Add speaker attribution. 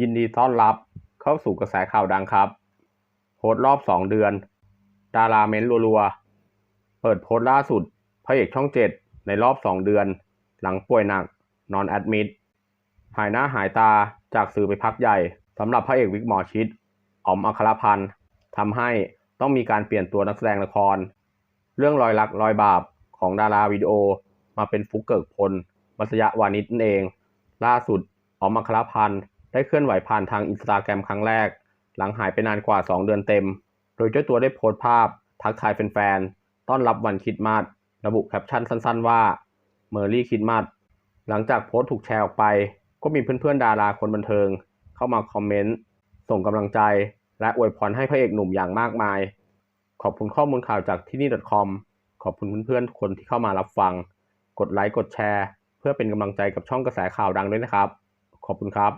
Speaker 1: ยินดีต้อนรับเข้าสู่กระแสข่าวดังครับ โพสต์รอบ 2 เดือน ดาราเม้นต์รัวๆ เปิดโพสต์ล่าสุดพระเอกช่อง 7 ในรอบ 2 เดือน หลังป่วยหนัก นอนแอดมิด หายหน้าหายตาจากสื่อไปพักใหญ่สำหรับพระเอกวิกหมอชิดอ๋อมอัครพันธ์ทำให้ต้องมีการเปลี่ยนตัวนักแสดงละคร เรื่องรอยรักรอยบาปของดาราวิดีโอมาเป็นฟุกเกิกพล มัสยะวานิชนั่นเอง ล่าสุดอ๋อมอัครพันธ์ ได้เคลื่อนไหวผ่านทางอินสตาแกรมครั้งแรก หลังหายไปนานกว่า 2 เดือนเต็ม โดยเจ้าตัวได้โพสต์ภาพ ทักทายแฟนๆ ต้อนรับวันคริดมาสระบุแคปชั่นสั้นๆ ว่าเมอรี่คริดมาสหลังจากโพสต์ถูกแชร์ออกไป ก็มีเพื่อนๆ ดาราคนบันเทิง เข้ามาคอมเมนต์ส่งกำลังใจ และอวยพรให้พระเอกหนุ่มอย่างมากมาย ขอบคุณข้อมูลข่าวจากที่นี่ .com ขอบคุณเพื่อนๆทุกคนที่เข้ามารับฟัง กดไลค์กดแชร์ เพื่อเป็นกำลังใจกับช่องกระแสข่าวดังด้วยนะครับ ขอบคุณครับ